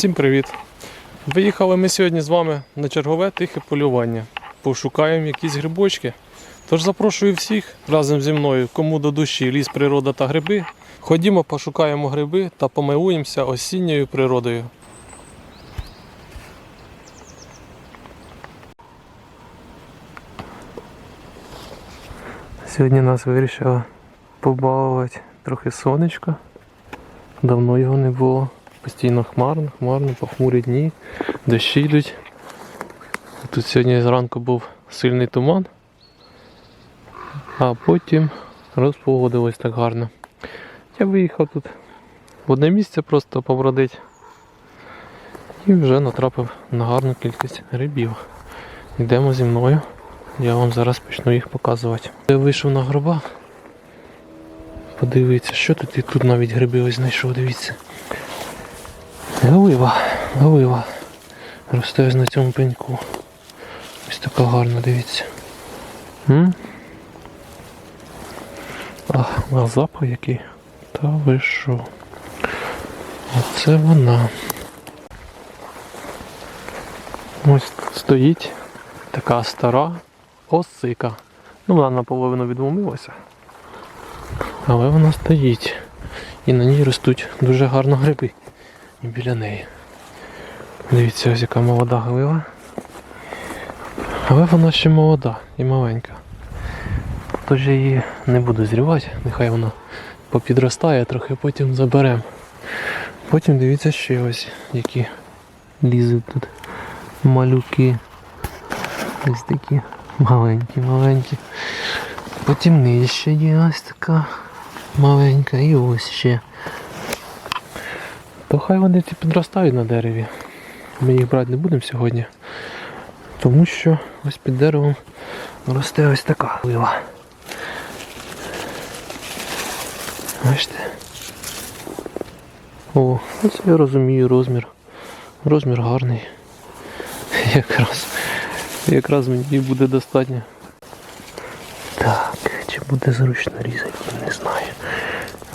Всім привіт! Виїхали ми сьогодні з вами на чергове тихе полювання. Пошукаємо якісь грибочки. Тож запрошую всіх разом зі мною, кому до душі ліс, природа та гриби. Ходімо, пошукаємо гриби та помилуємося осінньою природою. Сьогодні нас вирішило побалувати трохи сонечко. Давно його не було. Постійно хмарно, хмарно, похмурі дні, дощі йдуть. Тут сьогодні зранку був сильний туман, а потім розпогодилось так гарно. Я виїхав тут в одне місце просто побродить і вже натрапив на гарну кількість грибів. Йдемо зі мною, я вам зараз почну їх показувати. Я вийшов на гроба. Подивіться, що тут і тут навіть гриби ось знайшов, дивіться. Галива, галива. Росте на цьому пеньку. Ось така гарна, дивіться. М? А, а запах який. Та ви що? Оце вона. Ось стоїть така стара осика. Ну, вона наполовину відломилася. Але вона стоїть. І на ній ростуть дуже гарно гриби. І біля неї. Дивіться, ось яка молода глива. Але вона ще молода і маленька. Тож я її не буду зрівати, нехай вона попідростає, трохи потім заберемо. Потім дивіться ще ось які лізуть тут малюки. Ось такі маленькі, маленькі. Потім нижче є ось така маленька і ось ще. То хай вони ці підростають на дереві. Ми їх брати не будемо сьогодні. Тому що ось під деревом росте ось така лива. Бачите? О, ось я розумію розмір. Розмір гарний. Якраз, якраз мені буде достатньо. Так, чи буде зручно різати, не знаю.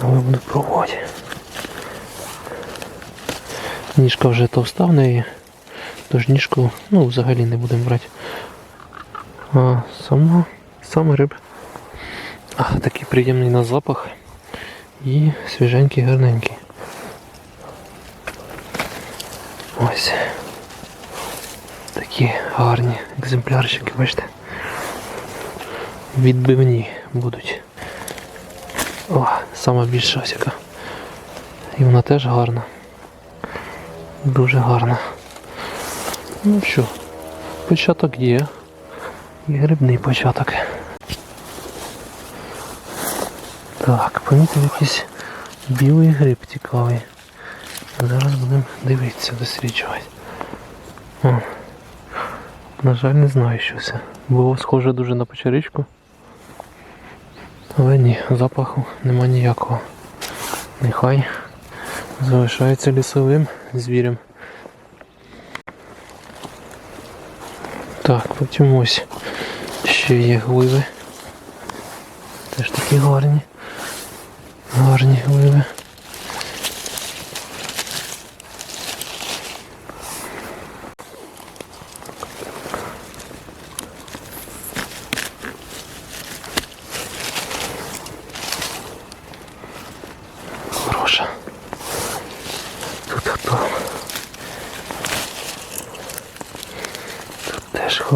Але буду пробувати. Ніжка вже товста в неї, тож ніжку ну, взагалі не будемо брати. А сама, сам гриб. А, такий приємний на запах і свіженький, гарненький. Ось. Такі гарні екземплярчики, бачите? Відбивні будуть. О, сама більша ось. І вона теж гарна. Дуже гарно. Ну що, початок є. І грибний початок. Так, помітив якийсь білий гриб цікавий. Зараз будемо дивитися, досліджувати. О, на жаль, не знаю що це. Було схоже дуже на печеричку. Але ні, запаху нема ніякого. Нехай залишається лісовим звірем. Так, потім ось ще є гливи. Теж такі гарні. Гарні гливи.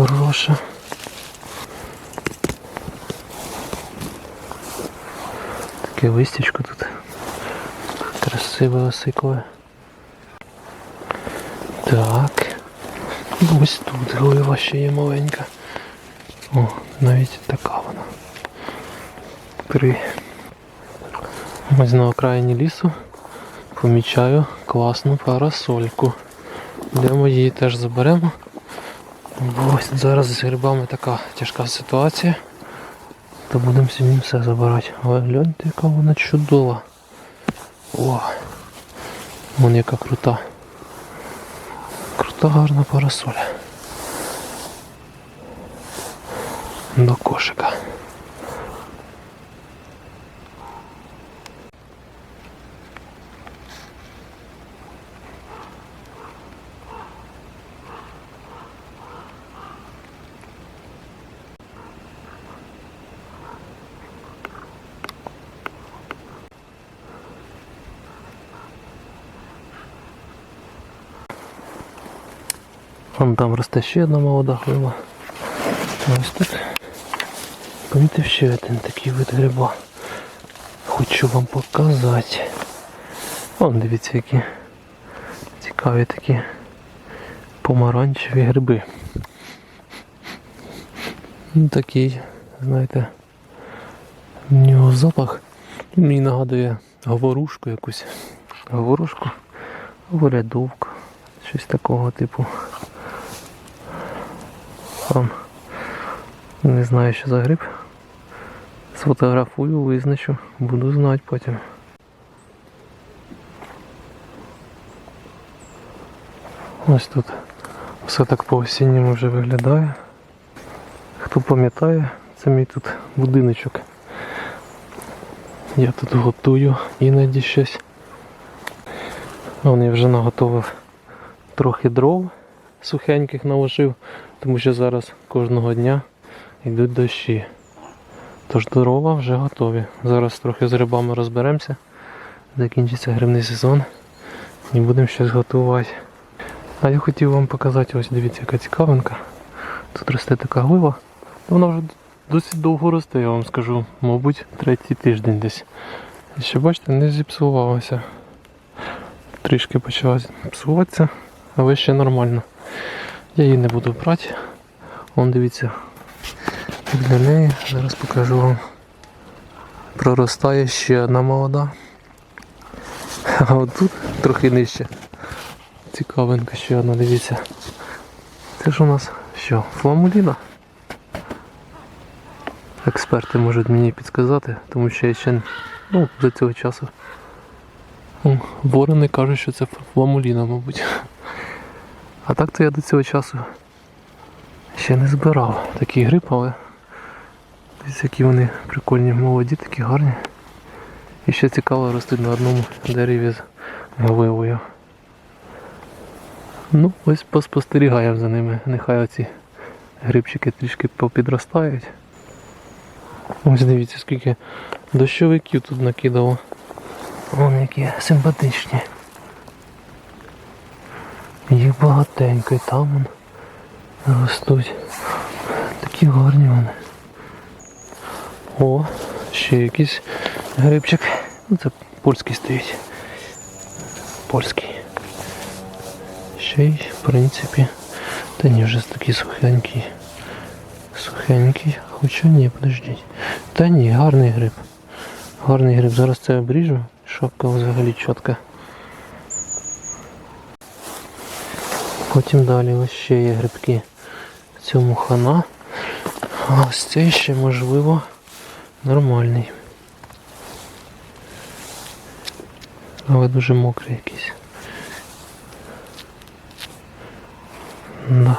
Хороша. Таке листячко тут. Красиве осикове. Так. Ось тут глива ще є маленька. О, навіть така вона. При Ось на окраїні лісу помічаю класну парасольку. Йдемо її теж заберемо. Ось зараз з грибами така тяжка ситуація. То будемо сьогодні все забирати. Але гляньте, яка вона чудова. О! Вон яка крута. Крута гарна парасоля. До кошика. Вон там росте ще одна молода глива. Ось тут помітив ще один такий вид гриба. Хочу вам показати. Вон дивіться, які цікаві такі помаранчеві гриби. Ну, такий, знаєте, в нього запах. Мені нагадує говорушку якусь. Говорушку. Вирядовку. Щось такого типу. Там. Не знаю, що за гриб. Сфотографую, визначу, буду знати потім. Ось тут все так по-осінньому вже виглядає. Хто пам'ятає, це мій тут будиночок. Я тут готую іноді щось. Вон я вже наготовив трохи дров сухеньких наложив, тому що зараз кожного дня йдуть дощі. Тож дрова вже готові. Зараз трохи з грибами розберемося. Закінчиться грибний сезон і будемо щось готувати. А я хотів вам показати, ось дивіться, яка цікавинка. Тут росте така глива. Вона вже досить довго росте, я вам скажу. Мабуть, третій тиждень десь. І ще бачите, не зіпсувалося. Трішки почала псуватися, але ще нормально. Я її не буду брати. Вон дивіться, для неї зараз покажу вам. Проростає ще одна молода. А от тут трохи нижче. Цікавинка ще одна, дивіться. Це ж у нас що? Фламуліна? Експерти можуть мені підказати, тому що я ще ну, до цього часу. Ворони кажуть, що це фламуліна, мабуть. А так то я до цього часу ще не збирав такий гриб, але дивіться, які вони прикольні, молоді, такі гарні. І ще цікаво ростуть на одному дереві з гливою. Ну, ось поспостерігаємо за ними. Нехай оці грибчики трішки попідростають. Ось дивіться, скільки дощовиків тут накидало. Вон які симпатичні. Їх багатенько і там вон ростуть. Такі гарні вони. О, ще якийсь грибчик. Ну, це польський стоїть. Польський. Ще й, в принципі. Та ні, вже такий сухенький. Сухенький. Хоча ні, подождіть. Та ні, гарний гриб. Гарний гриб. Зараз це обріжу. Шапка взагалі чітка. Потім далі ось ще є грибки цьому хана. А ось цей ще можливо нормальний. Але дуже мокрий якийсь. Да.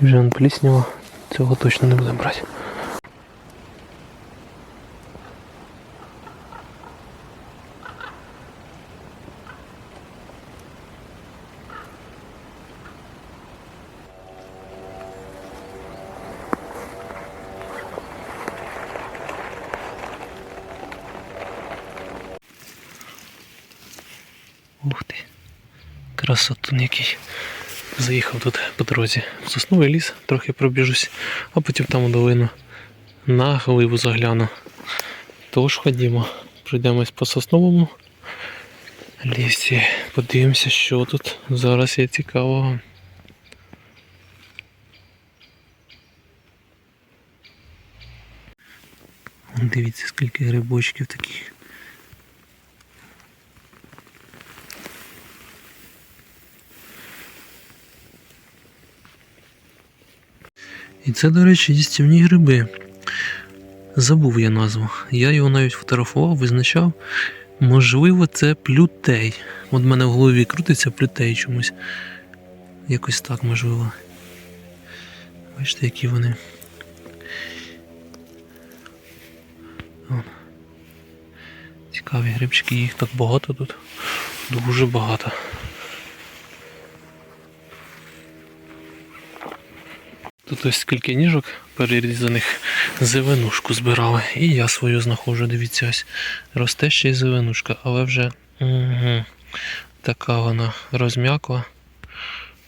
І вже пліснява. Цього точно не будемо брати. По дорозі в сосновий ліс, трохи пробіжусь, а потім там у долину на гливу загляну. Тож ходімо, пройдемось по сосновому лісі. Подивимося, що тут зараз є цікавого. Дивіться, скільки грибочків таких. І це, до речі, їстівні гриби. Забув я назву. Я його навіть фотографував, визначав. Можливо, це плютей. От в мене в голові крутиться плютей чомусь. Якось так можливо. Бачите, які вони. Вон. Цікаві грибчики, їх так багато тут. Дуже багато. Тут ось скільки ніжок перерізаних зеленушку збирали. І я свою знаходжу, дивіться, ось росте ще й зеленушка, але вже угу, така вона розм'якла.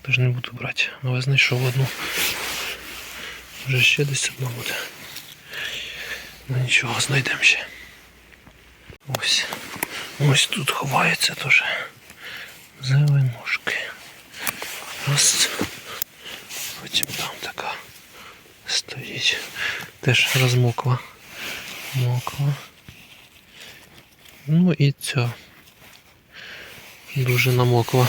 Тож не буду брати. Але знайшов одну. Вже ще десь одна буде. Ну нічого, знайдемо ще. Ось. Ось тут ховаються теж зеленушки. Раз. Потім там така стоїть. Теж розмокла. Мокла. Ну і ця. Дуже намокла.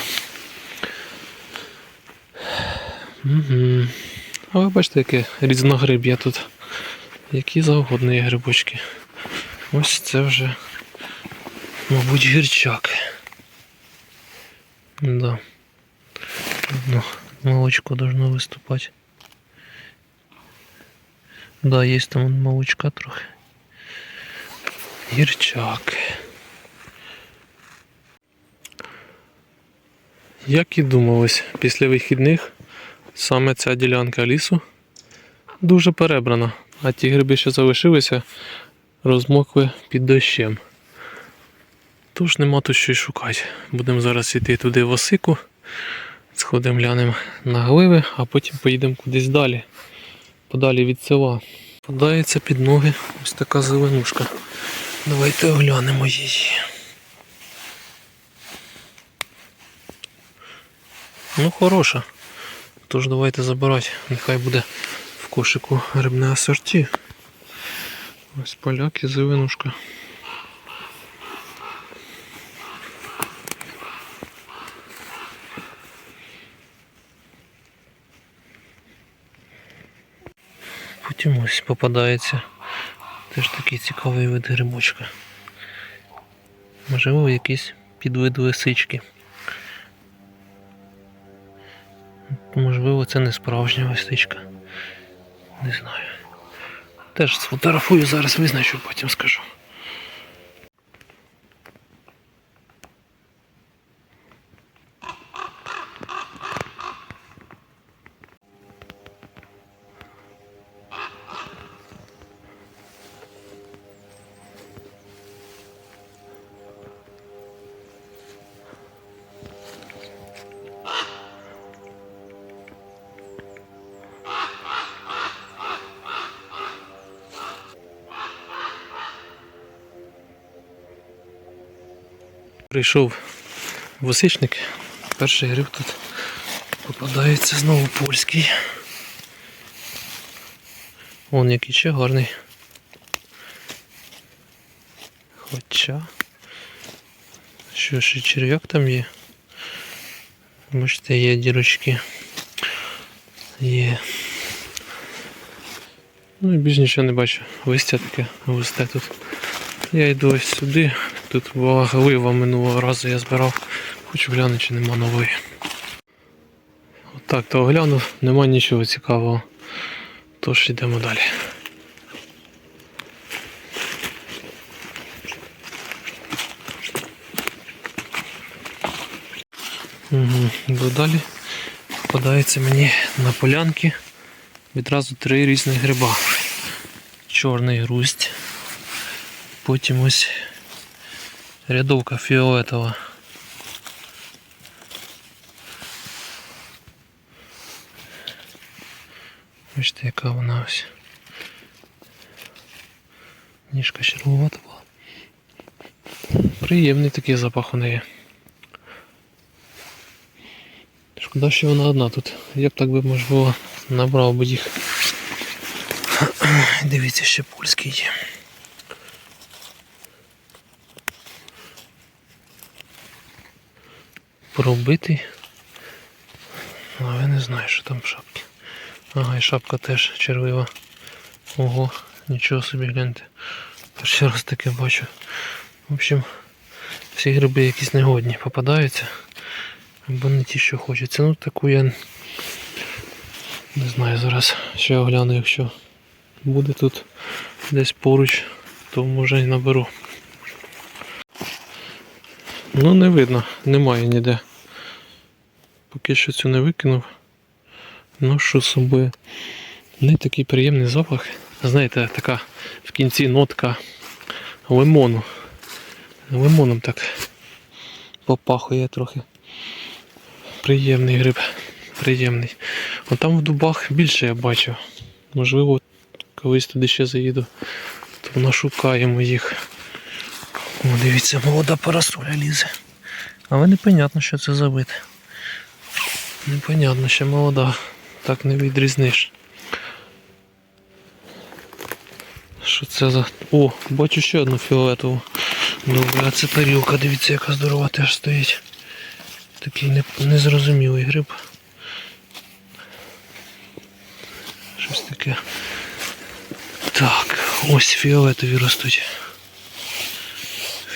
А ви бачите, яке різногриб'я тут. Які завгодні є грибочки. Ось це вже, мабуть, гірчак. Да. Ну, молочко должно выступать. Да, есть там молочка трохи. Гірчак. Як і думалось, після вихідних саме ця ділянка лісу дуже перебрана, а ті гриби, що залишилися, розмокли під дощем. Тож нема тут що й шукати. Будемо зараз йти туди в осику, сходимо глянемо на гливи, а потім поїдемо кудись далі, подалі від села. Подається під ноги ось така зеленушка. Давайте оглянемо її. Ну, хороша. Тож давайте забирати. Нехай буде в кошику грибне асорті. Ось поляк і зеленушка. Ось попадається теж такий цікавий вид грибочка. Можливо, якийсь підвид лисички. Можливо, це не справжня лисичка. Не знаю. Теж сфотографую, зараз визначу, потім скажу. Прийшов восичник, перший гриб тут попадається знову польський. Вон який ще гарний. Хоча. Що ще черв'як там є? Бачите, є дірочки. Є. Ну і більш нічого не бачу. Листя таке густе тут. Я йду ось сюди. Тут була глива минулого разу я збирав. Хочу глянути, чи нема нової. Отак то оглянув, нема нічого цікавого. Тож йдемо далі. Угу. Йду далі. Попадається мені на полянки відразу три різних гриба. Чорний грусть. Потім ось рядовка фіолетова. Бачите, яка вона ось. Ніжка червовата була. Приємний такий запах у неї. Шкода, що вона одна тут. Я б так би можливо набрав би їх. Дивіться, ще польський є. Пробитий. Але не знаю, що там в шапці. Ага, і шапка теж червива. Ого, нічого собі гляньте. Перший раз таке бачу. В общем, всі гриби якісь негодні попадаються. Або не ті, що хочеться. Ну таку я не знаю зараз. Ще огляну, якщо буде тут десь поруч, то може і наберу. Ну не видно, немає ніде. Поки що цю не викинув. Ну що собою. Не такий приємний запах. Знаєте, така в кінці нотка лимону. Лимоном так попахує трохи. Приємний гриб. приємний. А там в дубах більше я бачив. Можливо, колись туди ще заїду, то нашукаємо їх. О, дивіться, молода парасоля лізе. Але непонятно, що це за вид. Непонятно, ще молода. Так не відрізниш. Що це за. О, бачу ще одну фіолетову. Добре, а це тарілка, дивіться, яка здорова теж стоїть. Такий незрозумілий гриб. Щось таке. Так, ось фіолетові ростуть.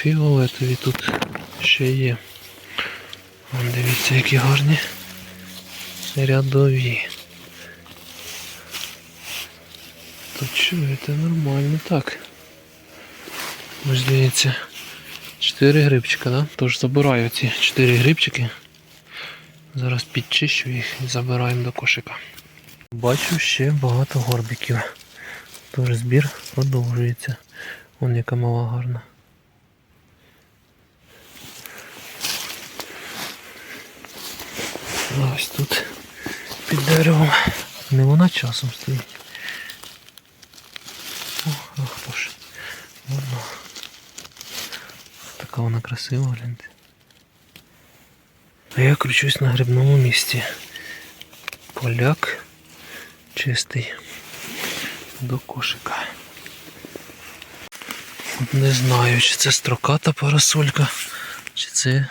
Фіолетові тут ще є. Вон, дивіться, які гарні. Рядові. Тут чуєте нормально так. Ось здається. Чотири грибчика, да? Тож забираю ці чотири грибчики. Зараз підчищу їх і забираємо до кошика. Бачу ще багато горбиків. Тож збір продовжується. Вон яка мала гарна. Ось тут під деревом. Не вона часом стоїть. О, а хто ж? Вона. Така вона красива, гляньте. А я кручусь на грибному місці. Поляк чистий до кошика. Не знаю, чи це строката парасолька, чи це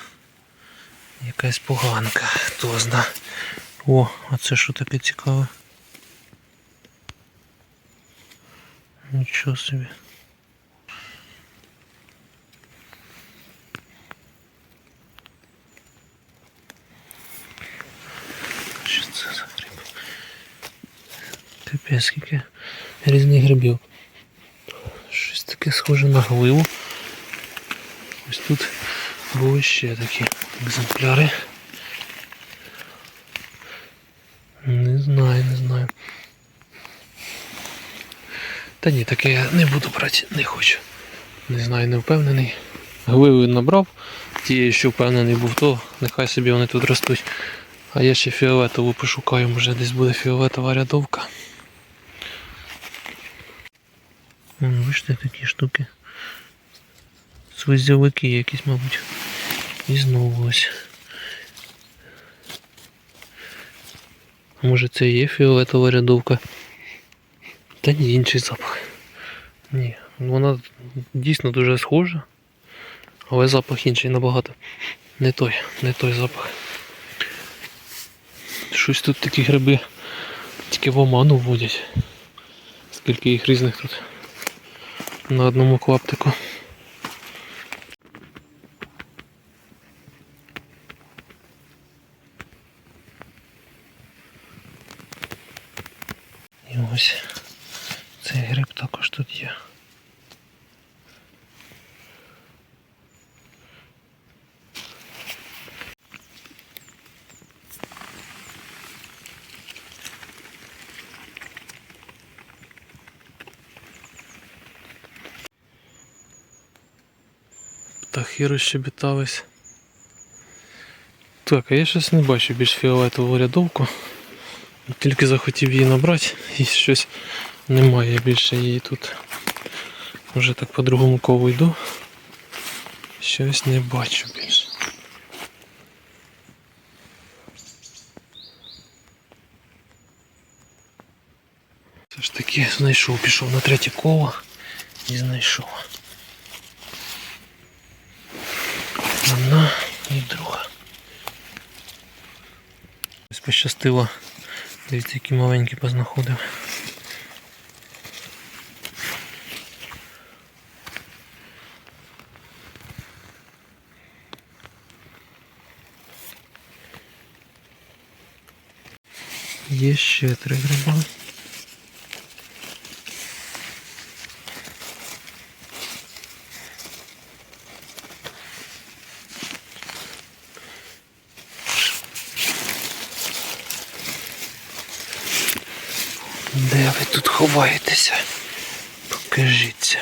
якась поганка, хто зна. О, а це що таке цікаве? Нічого собі. Що це за гриб? Капець, скільки різних грибів. Щось таке схоже на гливу. Ось тут були ще такі екземпляри. Не знаю, не знаю. Та ні, таке я не буду брати, не хочу. Не знаю, не впевнений. Гливи набрав, тієї, що впевнений був, то нехай собі вони тут ростуть. А я ще фіолетову пошукаю, може десь буде фіолетова рядовка. Вон, бачите, такі штуки. Свизьовики якісь, мабуть. І знову ось. Може це і є фіолетова рядовка? Та ні, інший запах. Ні, вона дійсно дуже схожа, але запах інший набагато. Не той, не той запах. Щось тут такі гриби тільки в оману вводять. Скільки їх різних тут на одному клаптику. І ось цей гриб також тут є. Птахи розщебетались. Так, а я щось не бачу більш фіолетову рядовку. Тільки захотів її набрати і щось немає більше її тут. Вже так по другому колу йду. Щось не бачу більше. Все ж таки знайшов, пішов на третє коло і знайшов. Одна і друга. Ось пощастило. Дивіться, які маленькі познаходив. Є ще три гриба. Де ви тут ховаєтеся? Покажіться.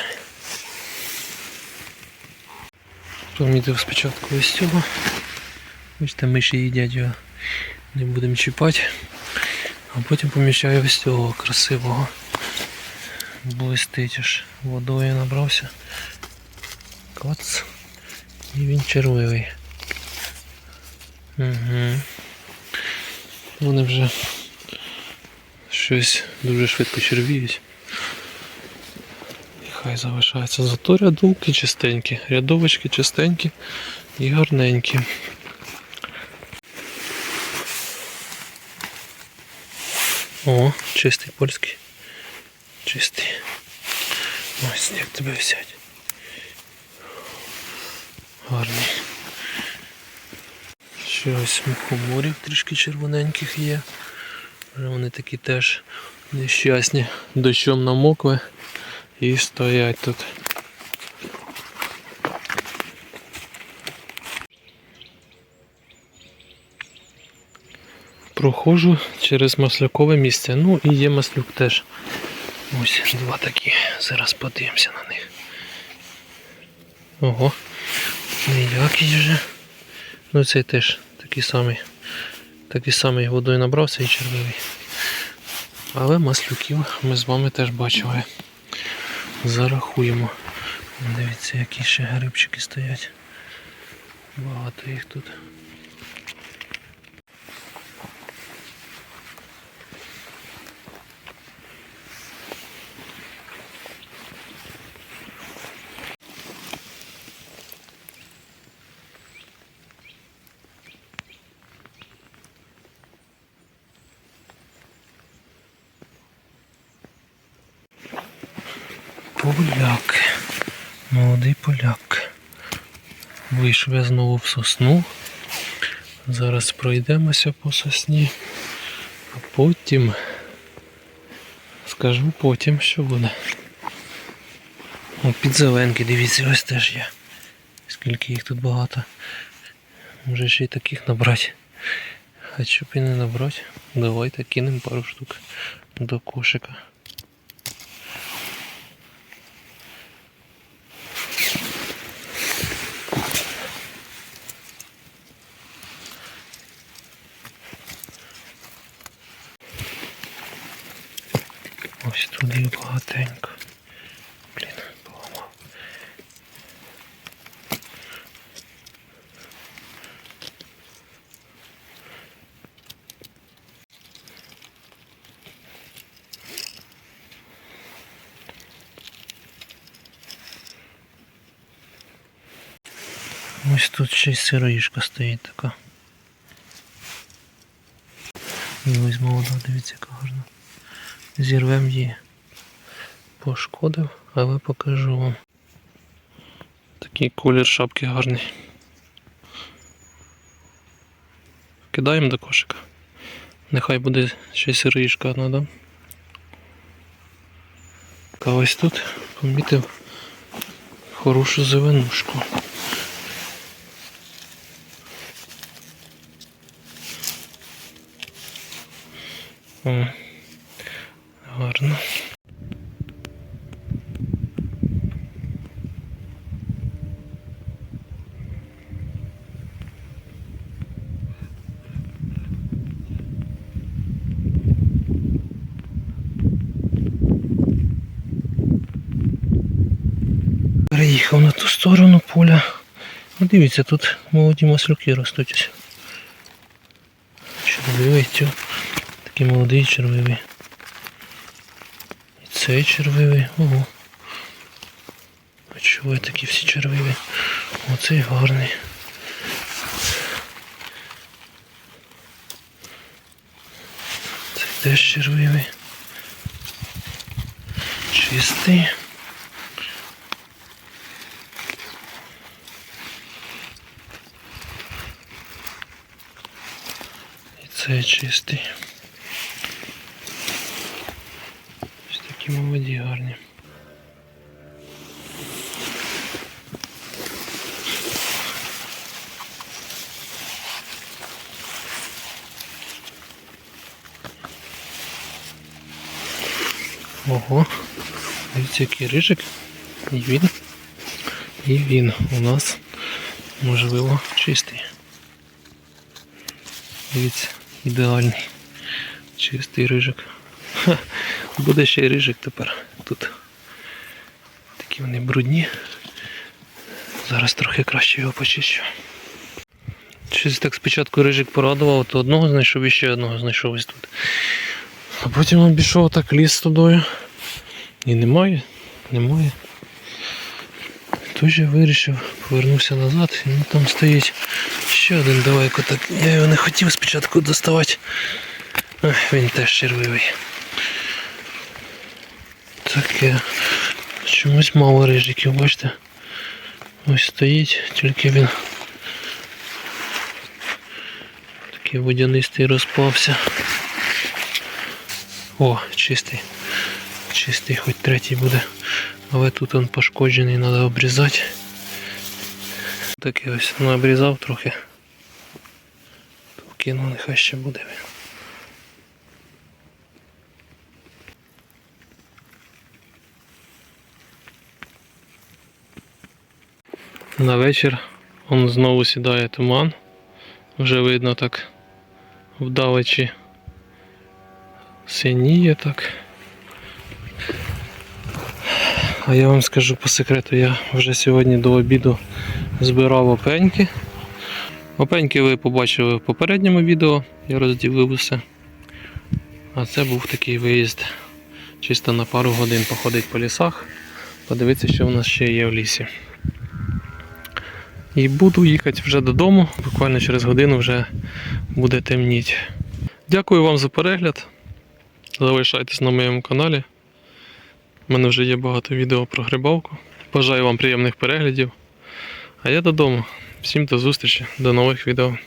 Помітив спочатку ось цього. Бачите, миші їдять його. Не будемо чіпати. А потім поміщаю ось цього красивого. Блистить аж водою набрався. Клац. І він червивий. Угу. Вони вже щось дуже швидко червіють. І хай залишається. Зато рядулки чистенькі, рядовочки чистенькі і гарненькі. О, чистий польський. Чистий. Ось як тебе взяти. Гарний. Ще ось мухоморів трішки червоненьких є. Вже вони такі теж нещасні. Дощом намокли і стоять тут. Проходжу через маслякове місце. Ну і є маслюк теж. Ось два такі. Зараз подивимося на них. Ого. Ніякий вже. Ну цей теж такий самий. Такий самий водою набрався і червивий. Але маслюків ми з вами теж бачили. Зарахуємо. Дивіться, які ще грибчики стоять. Багато їх тут. Поляк. Молодий поляк. Вийшов я знову в сосну. Зараз пройдемося по сосні. А потім скажу потім, що буде. О, підзеленки, дивіться, ось теж є. Скільки їх тут багато. Може ще й таких набрати. А щоб і не набрати, давайте кинемо пару штук до кошика. Ось туди багатенько. Блін, поламав. Ось тут ще й сироїшка стоїть така. І ось молода, дивіться, яка гарна. Зірвем її. Пошкодив, але покажу вам. Такий колір шапки гарний. Кидаємо до кошика. Нехай буде ще сиришка да? А ось тут помітив хорошу зеленушку. О, гарно. Переїхав на ту сторону поля. Ну, дивіться, тут молоді маслюки ростуть. Червивий, цю. Такий молодий червивий. І цей червивий. Ого. Чого такі всі червиві? Оцей гарний. Цей теж червивий. Чистий. І цей чистий. Ось такі молоді гарні. Ого, дивіться, який рижик. І він. І він у нас можливо чистий. Дивіться, ідеальний. Чистий рижик. Буде ще й рижик тепер тут. Такі вони брудні. Зараз трохи краще його почищу. Щось так спочатку рижик порадував, то одного знайшов і ще одного знайшов ось тут. А потім обійшов так ліс тудою. І немає, немає. Тож я вирішив, повернувся назад, і ну, там стоїть ще один далеко. Так я його не хотів спочатку доставати. Ах, він теж червивий. Таке. Чомусь мало рижиків, бачите? Ось стоїть, тільки він такий водянистий розпався. О, чистий. Чистий, хоч третій буде. Але тут він пошкоджений, треба обрізати. Такий ось ну, обрізав трохи. Кинув, нехай ще буде. він. На вечір он знову сідає туман. Вже видно так вдалечі синіє так. А я вам скажу по секрету, я вже сьогодні до обіду збирав опеньки. Опеньки ви побачили в попередньому відео, я розділив усе. А це був такий виїзд. Чисто на пару годин походить по лісах, подивитися, що в нас ще є в лісі. І буду їхати вже додому, буквально через годину вже буде темніть. Дякую вам за перегляд. Залишайтесь на моєму каналі. У мене вже є багато відео про грибалку. Бажаю вам приємних переглядів. А я додому. Всім до зустрічі, до нових відео.